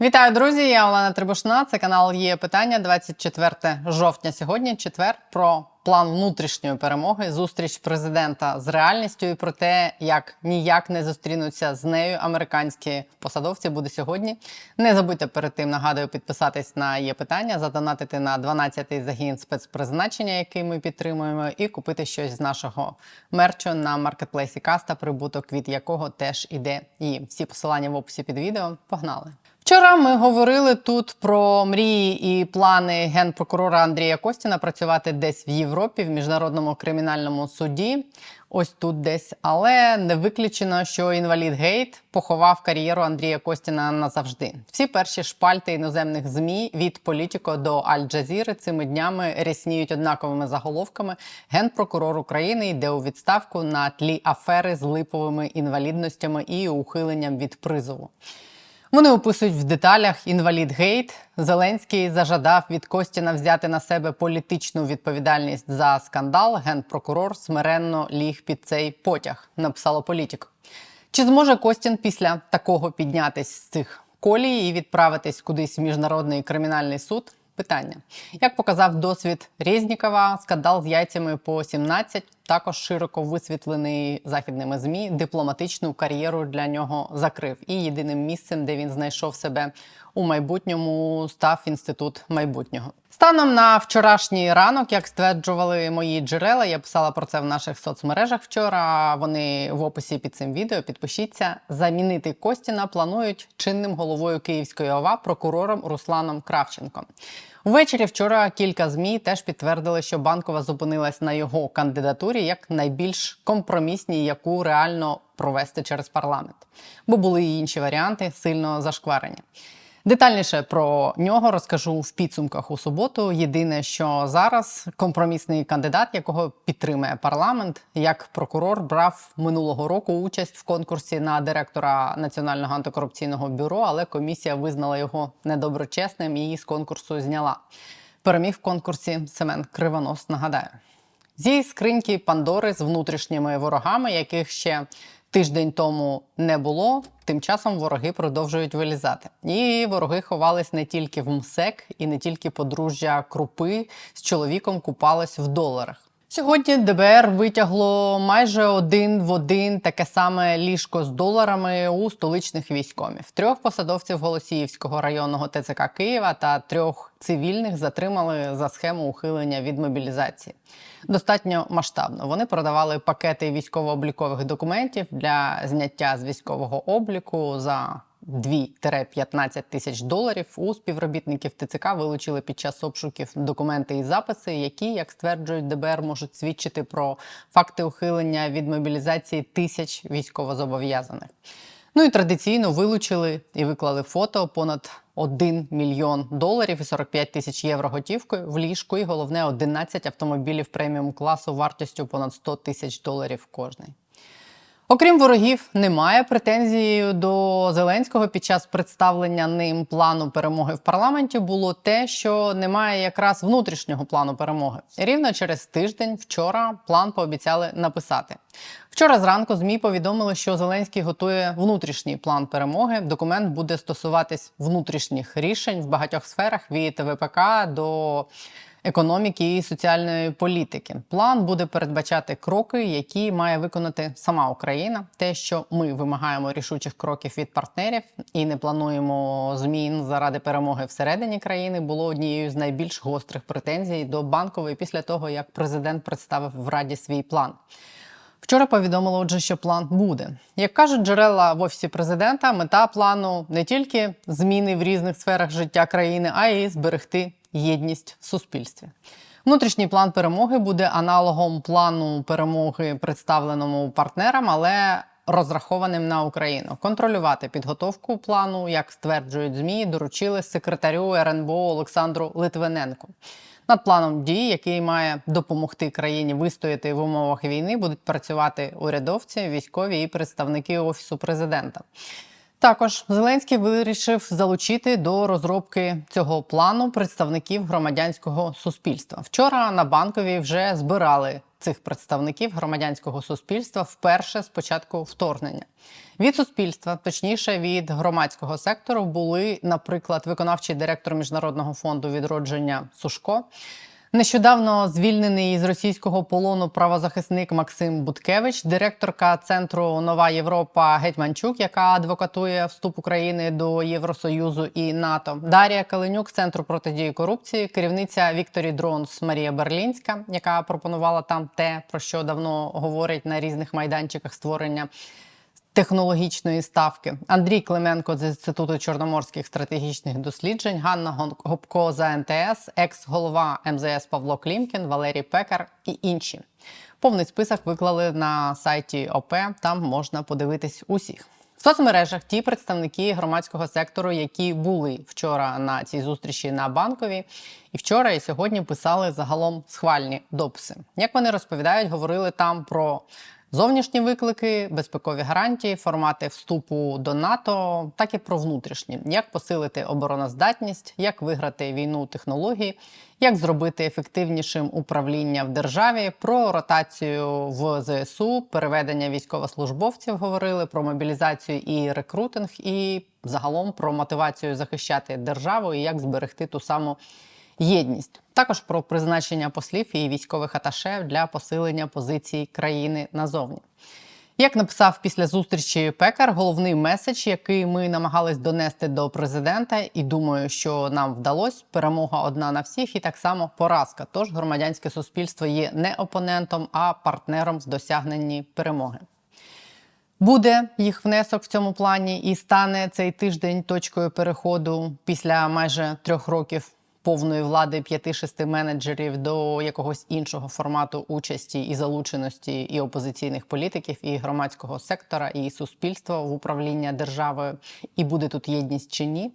Вітаю, друзі! Я Олена Трибушна. Це канал є питання 24 жовтня. Сьогодні четвер про план внутрішньої перемоги, зустріч президента з реальністю і про те, як ніяк не зустрінуться з нею американські посадовці. Буде сьогодні. Не забудьте перед тим нагадую підписатись на є питання, задонатити на 12-й загін спецпризначення, який ми підтримуємо, і купити щось з нашого мерчу на маркетплейсі Каста, прибуток від якого теж іде їм. Всі посилання в описі під відео. Погнали! Вчора ми говорили тут про мрії і плани генпрокурора Андрія Костіна працювати десь в Європі в міжнародному кримінальному суді. Ось тут десь, але не виключено, що інвалід Гейт поховав кар'єру Андрія Костіна назавжди. Всі перші шпальти іноземних змі від Політіко до Аль-Джазіри цими днями рясніють однаковими заголовками. Генпрокурор України йде у відставку на тлі афери з липовими інвалідностями і ухиленням від призову. Вони описують в деталях інвалід Гейт. Зеленський зажадав від Костіна взяти на себе політичну відповідальність за скандал. Генпрокурор смиренно ліг під цей потяг. Написало політик. Чи зможе Костін після такого піднятись з цих колій і відправитись кудись в міжнародний кримінальний суд? Питання. Як показав досвід Резнікова, скандал з яйцями по 17 також широко висвітлений західними змі. Дипломатичну кар'єру для нього закрив. І єдиним місцем, де він знайшов себе у майбутньому, став інститут майбутнього. Станом на вчорашній ранок, як стверджували мої джерела, я писала про це в наших соцмережах вчора. Вони в описі під цим відео. Підпишіться. Замінити Костіна планують чинним головою Київської ОВА прокурором Русланом Кравченком. Ввечері вчора кілька змі теж підтвердили, що банкова зупинилась на його кандидатурі як найбільш компромісній, яку реально провести через парламент, бо були і інші варіанти сильно зашкварені. Детальніше про нього розкажу в підсумках у суботу. Єдине, що зараз компромісний кандидат, якого підтримує парламент, як прокурор брав минулого року участь в конкурсі на директора Національного антикорупційного бюро, але комісія визнала його недоброчесним і з конкурсу зняла. Переміг в конкурсі Семен Кривонос. Нагадаю, зі скриньки Пандори з внутрішніми ворогами, яких ще тиждень тому не було. Тим часом вороги продовжують вилізати. І вороги ховались не тільки в МСЕК, і не тільки подружжя крупи з чоловіком купались в доларах. Сьогодні ДБР витягло майже один в один таке саме ліжко з доларами у столичних військомів. Трьох посадовців Голосіївського районного ТЦК Києва та трьох цивільних затримали за схему ухилення від мобілізації. Достатньо масштабно. Вони продавали пакети військово-облікових документів для зняття з військового обліку за 2-15 тисяч доларів у співробітників ТЦК вилучили під час обшуків документи і записи, які, як стверджують ДБР, можуть свідчити про факти ухилення від мобілізації тисяч військовозобов'язаних. Ну і традиційно вилучили і виклали фото понад 1 мільйон доларів і 45 тисяч євро готівкою в ліжку. І головне 11 автомобілів преміум класу вартістю понад 100 тисяч доларів кожний. Окрім ворогів, немає претензії до Зеленського під час представлення ним плану перемоги в парламенті. Було те, що немає якраз внутрішнього плану перемоги. Рівно через тиждень, вчора, план пообіцяли написати. Вчора зранку змі повідомили, що Зеленський готує внутрішній план перемоги. Документ буде стосуватись внутрішніх рішень в багатьох сферах від ВПК до економіки і соціальної політики. План буде передбачати кроки, які має виконати сама Україна. Те, що ми вимагаємо рішучих кроків від партнерів і не плануємо змін заради перемоги всередині країни, було однією з найбільш гострих претензій до банкової після того, як президент представив в раді свій план. Вчора повідомили, отже, що план буде. Як кажуть джерела в офісі президента, мета плану не тільки зміни в різних сферах життя країни, а й зберегти єдність в суспільстві. Внутрішній план перемоги буде аналогом плану перемоги, представленому партнерам, але розрахованим на Україну. Контролювати підготовку плану, як стверджують змі, доручили секретарю РНБО Олександру Литвиненку. Над планом дій, який має допомогти країні вистояти в умовах війни, будуть працювати урядовці, військові і представники офісу президента. Також Зеленський вирішив залучити до розробки цього плану представників громадянського суспільства. Вчора на банковій вже збирали цих представників громадянського суспільства вперше з початку вторгнення. Від суспільства, точніше від громадського сектору, були, наприклад, виконавчий директор міжнародного фонду відродження Сушко. Нещодавно звільнений з російського полону правозахисник Максим Буткевич, директорка центру Нова Європа Гетьманчук, яка адвокатує вступ України до Євросоюзу і НАТО. Дар'я Калинюк, центру протидії корупції, керівниця Вікторі Дронс Марія Берлінська, яка пропонувала там те, про що давно говорять на різних майданчиках створення технологічної ставки. Андрій Клименко з інституту чорноморських стратегічних досліджень, Ганна Гопко за НТС, екс-голова МЗС Павло Клімкін, Валерій Пекар і інші. Повний список виклали на сайті ОП. Там можна подивитись усіх. В соцмережах ті представники громадського сектору, які були вчора на цій зустрічі на банковій, і вчора і сьогодні писали загалом схвальні дописи. Як вони розповідають, говорили там про Зовнішні виклики, безпекові гарантії, формати вступу до НАТО, так і про внутрішні, як посилити обороноздатність, як виграти війну технології, як зробити ефективнішим управління в державі, про ротацію в ЗСУ, переведення військовослужбовців говорили про мобілізацію і рекрутинг, і загалом про мотивацію захищати державу і як зберегти ту саму єдність. Також про призначення послів і військових аташе для посилення позицій країни назовні. Як написав після зустрічі Пекар, головний меседж, який ми намагались донести до президента, і думаю, що нам вдалося перемога одна на всіх, і так само поразка. Тож громадянське суспільство є не опонентом, а партнером в досягненні перемоги. Буде їх внесок в цьому плані, і стане цей тиждень точкою переходу після майже трьох років повної влади п'яти-шести менеджерів до якогось іншого формату участі і залученості і опозиційних політиків, і громадського сектора, і суспільства в управління державою, і буде тут єдність чи ні.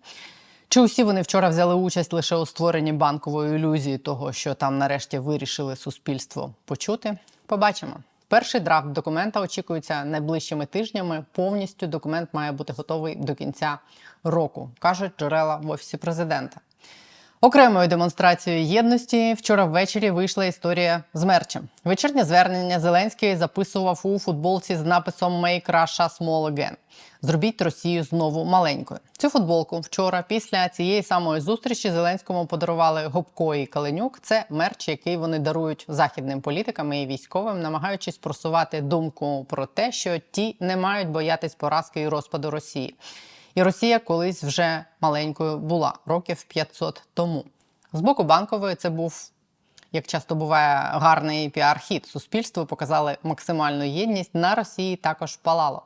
Чи усі вони вчора взяли участь лише у створенні банкової ілюзії того, що там нарешті вирішили суспільство почути? Побачимо. Перший драфт документа очікується найближчими тижнями. Повністю документ має бути готовий до кінця року, кажуть джерела в офісі президента. Окремою демонстрацією єдності вчора ввечері вийшла історія з мерчем. Вечірнє звернення Зеленський записував у футболці з написом «Make Russia Small Again». Зробіть Росію знову маленькою. Цю футболку вчора, після цієї самої зустрічі, Зеленському подарували Гопко і Каленюк. Це мерч, який вони дарують західним політикам і військовим, намагаючись просувати думку про те, що ті не мають боятись поразки і розпаду Росії. І Росія колись вже маленькою була років 500 тому. З боку банкової це був, як часто буває, гарний піар-хід. Суспільству показали максимальну єдність. На Росії також палало.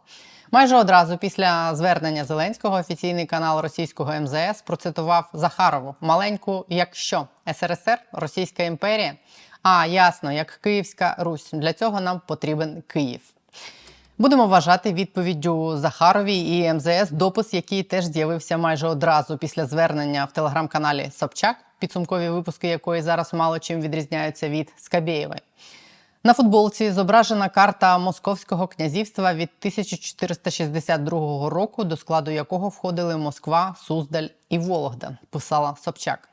Майже одразу після звернення Зеленського офіційний канал російського МЗС процитував Захарову маленьку, як що СРСР, Російська імперія. А ясно, як Київська Русь. Для цього нам потрібен Київ. Будемо вважати відповіддю Захаровій і МЗС допис, який теж з'явився майже одразу після звернення в телеграм-каналі Собчак, підсумкові випуски якої зараз мало чим відрізняються від Скабєєвої. На футболці зображена карта Московського князівства від 1462 року, до складу якого входили Москва, Суздаль і Вологда, писала Собчак.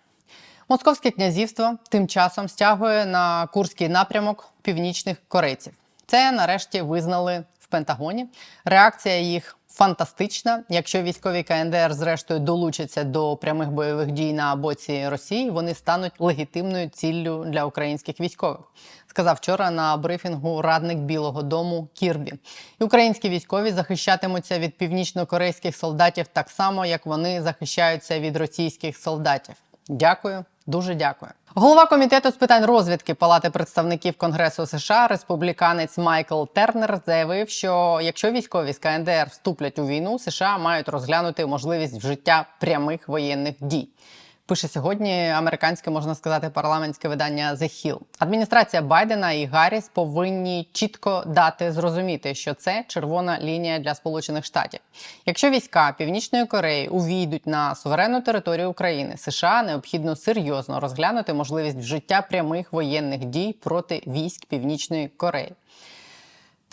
Московське князівство тим часом стягує на Курський напрямок північних корейців. Це нарешті визнали Пентагоні. Реакція їх фантастична. Якщо військові КНДР зрештою долучаться до прямих бойових дій на боці Росії, вони стануть легітимною ціллю для українських військових. Сказав вчора на брифінгу радник Білого Дому Кірбі. І українські військові захищатимуться від північно-корейських солдатів так само, як вони захищаються від російських солдатів. Дякую, дуже дякую. Голова комітету з питань розвідки Палати представників Конгресу США, республіканець Майкл Тернер, заявив, що якщо військові з КНДР вступлять у війну, США мають розглянути можливість вжиття прямих воєнних дій. Пише сьогодні американське, можна сказати, парламентське видання The Hill. Адміністрація Байдена і Гарріс повинні чітко дати зрозуміти, що це червона лінія для Сполучених Штатів. Якщо війська Північної Кореї увійдуть на суверенну територію України, США необхідно серйозно розглянути можливість вжиття прямих воєнних дій проти військ Північної Кореї.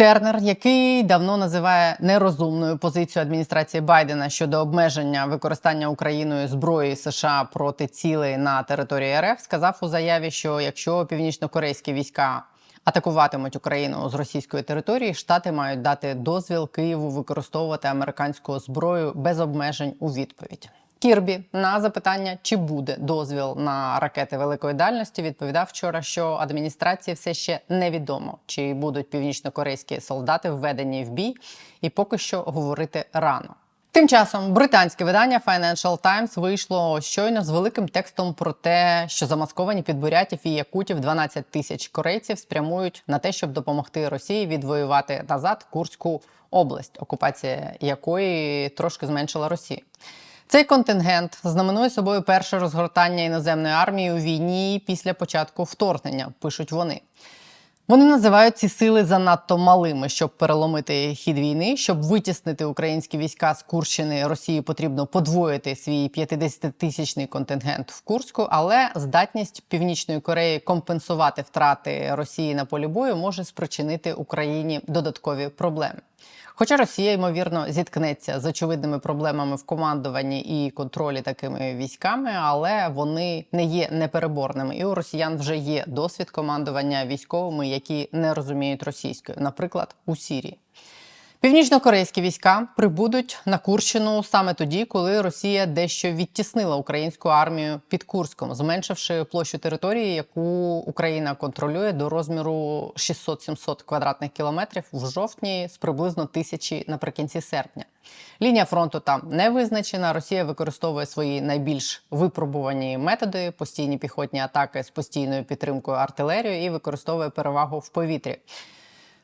Тернер, який давно називає нерозумною позицію адміністрації Байдена щодо обмеження використання Україною зброї США проти цілей на території РФ, сказав у заяві, що якщо північно-корейські війська атакуватимуть Україну з російської території, штати мають дати дозвіл Києву використовувати американську зброю без обмежень у відповідь. Кірбі на запитання, чи буде дозвіл на ракети великої дальності, відповідав вчора, що адміністрації все ще невідомо, чи будуть північнокорейські солдати введені в бій, і поки що говорити рано. Тим часом британське видання Financial Times вийшло щойно з великим текстом про те, що замасковані під бурятів і якутів 12 тисяч корейців спрямують на те, щоб допомогти Росії відвоювати назад Курську область, окупація якої трошки зменшила Росію. Цей контингент знаменує собою перше розгортання іноземної армії у війні після початку вторгнення, пишуть вони. Вони називають ці сили занадто малими, щоб переломити хід війни. Щоб витіснити українські війська з Курщини, Росії потрібно подвоїти свій 50-тисячний контингент в Курську, але здатність Північної Кореї компенсувати втрати Росії на полі бою може спричинити Україні додаткові проблеми. Хоча Росія ймовірно зіткнеться з очевидними проблемами в командуванні і контролі такими військами, але вони не є непереборними. І у росіян вже є досвід командування військовими, які не розуміють російською, наприклад, у Сірії. Північнокорейські війська прибудуть на Курщину саме тоді, коли Росія дещо відтіснила українську армію під Курском, зменшивши площу території, яку Україна контролює до розміру 600-700 квадратних кілометрів в жовтні з приблизно тисячі наприкінці серпня. Лінія фронту там не визначена. Росія використовує свої найбільш випробувані методи, постійні піхотні атаки з постійною підтримкою артилерії і використовує перевагу в повітрі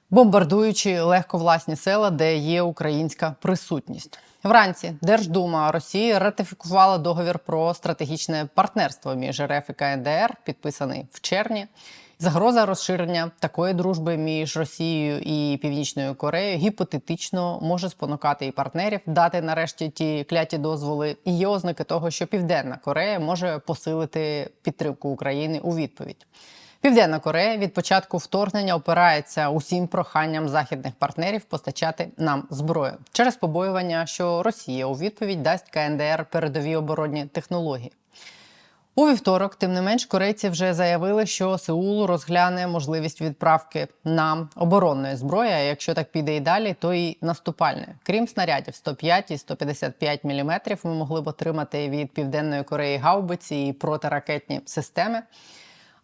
бомбардуючи легковласні села, де є українська присутність. Вранці Держдума Росії ратифікувала договір про стратегічне партнерство між РФ і КНДР, підписаний в червні. Загроза розширення такої дружби між Росією і Північною Кореєю гіпотетично може спонукати і партнерів дати нарешті ті кляті дозволи. І є ознаки того, що Південна Корея може посилити підтримку України у відповідь. Південна Корея від початку вторгнення опирається усім проханням західних партнерів постачати нам зброю через побоювання, що Росія у відповідь дасть КНДР передові оборонні технології. У вівторок, тим не менш, корейці вже заявили, що Сеул розгляне можливість відправки нам оборонної зброї. А якщо так піде і далі, то і наступальне. Крім снарядів 105 і 155 мм, ми могли б отримати від південної Кореї гаубиці і протиракетні системи.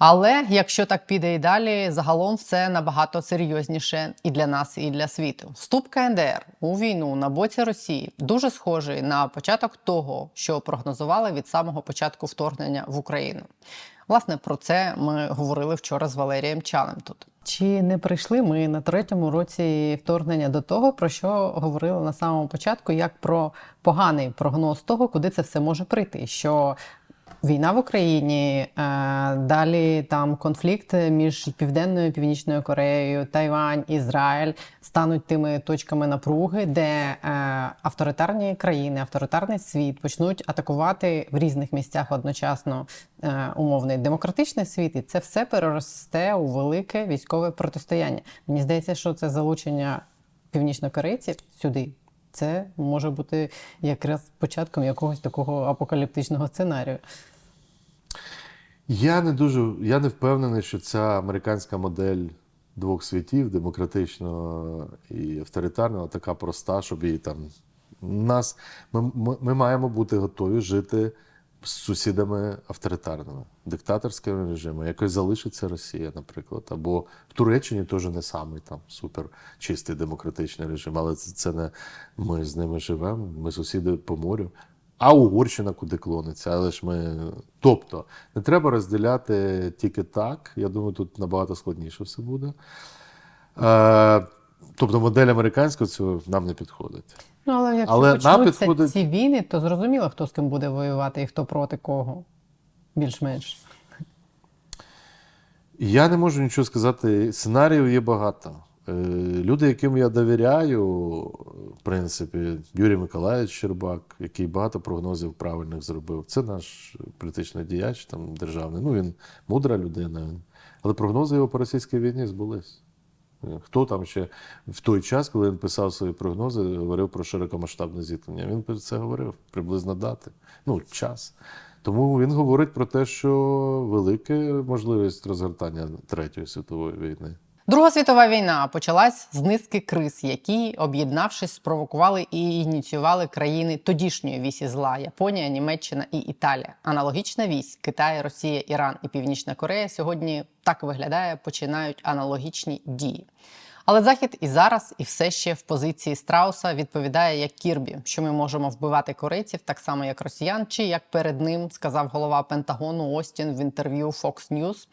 Але якщо так піде і далі, загалом все набагато серйозніше і для нас, і для світу. Вступ КНДР у війну на боці Росії дуже схожий на початок того, що прогнозували від самого початку вторгнення в Україну. Власне, про це ми говорили вчора з Валерієм Чалем тут. Чи не прийшли ми на третьому році вторгнення до того, про що говорили на самому початку, як про поганий прогноз того, куди це все може прийти? Що Війна в Україні, е, далі там конфлікт між Південною і Північною Кореєю, Тайвань, Ізраїль стануть тими точками напруги, де е, авторитарні країни, авторитарний світ почнуть атакувати в різних місцях одночасно е, умовний демократичний світ, і це все переросте у велике військове протистояння. Мені здається, що це залучення північнокорейців сюди. Це може бути якраз початком якогось такого апокаліптичного сценарію. Я не дуже я не впевнений, що ця американська модель двох світів, демократичного і авторитарного, така проста, щоб її там. Нас ми, ми, ми маємо бути готові жити з сусідами авторитарними, диктаторськими режимами. Якось залишиться Росія, наприклад, або в Туреччині теж не самий там супер чистий демократичний режим, але це, це не ми з ними живемо. Ми сусіди по морю. А Угорщина куди клониться, але ж ми. Тобто, не треба розділяти тільки так. Я думаю, тут набагато складніше все буде. Е, тобто, модель американська цього нам не підходить. Ну, але якщо Але почнуться підходить- ці війни, то зрозуміло, хто з ким буде воювати і хто проти кого. Більш-менш. Я не можу нічого сказати. Сценаріїв є багато. Е, Люди, яким я довіряю, в принципі, Юрій Миколаївич Щербак, який багато прогнозів правильних зробив. Це наш політичний діяч там, державний. Ну, він мудра людина. Але прогнози його по російській війні збулись. Е, Хто там ще в той час, коли він писав свої прогнози, говорив про широкомасштабне зіткнення? Він про це говорив, приблизно дати. Ну, час. Тому він говорить про те, що велика можливість розгортання Третьої світової війни. Друга світова війна почалась з низки криз, які, об'єднавшись, спровокували і ініціювали країни тодішньої вісі зла Японія, Німеччина і Італія. Аналогічна вісь Китай, Росія, Іран і Північна Корея сьогодні так виглядає, починають аналогічні дії. Але захід і зараз, і все ще в позиції страуса відповідає як Кірбі, що ми можемо вбивати корейців так само, як росіян, чи як перед ним сказав голова Пентагону Остін в інтерв'ю Fox News,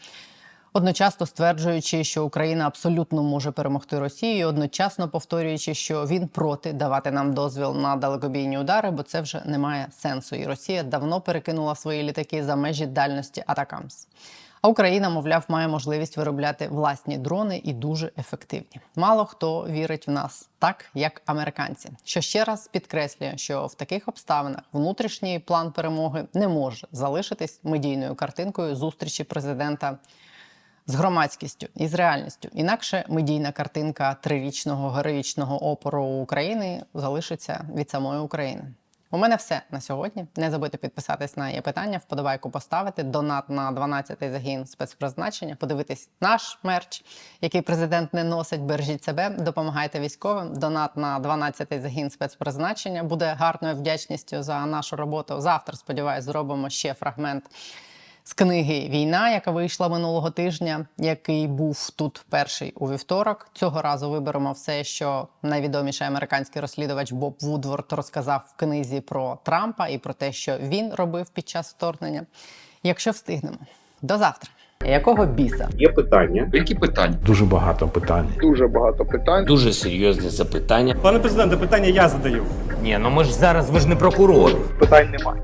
одночасно стверджуючи, що Україна абсолютно може перемогти Росію, одночасно повторюючи, що він проти давати нам дозвіл на далекобійні удари, бо це вже не має сенсу. І Росія давно перекинула свої літаки за межі дальності Атакамс. А Україна, мовляв, має можливість виробляти власні дрони і дуже ефективні. Мало хто вірить в нас так, як американці. Що ще раз підкреслює, що в таких обставинах внутрішній план перемоги не може залишитись медійною картинкою зустрічі президента з громадськістю і з реальністю. Інакше медійна картинка трирічного героїчного опору України залишиться від самої України. У мене все на сьогодні. Не забудьте підписатись на є питання, вподобайку поставити, донат на 12-й загін спецпризначення, подивитись наш мерч, який президент не носить. Бережіть себе, допомагайте військовим. Донат на 12-й загін спецпризначення буде гарною вдячністю за нашу роботу. Завтра, сподіваюсь, зробимо ще фрагмент з книги Війна, яка вийшла минулого тижня, який був тут перший у вівторок. Цього разу виберемо все, що найвідоміший американський розслідувач Боб Вудворд розказав в книзі про Трампа і про те, що він робив під час вторгнення. Якщо встигнемо, до завтра. Якого біса? Є питання. Які питання? Дуже багато питань. дуже багато питань. Дуже серйозні запитання. Пане президенте, питання я задаю. Ні, ну ми ж зараз ви ж не прокурор. Питань немає.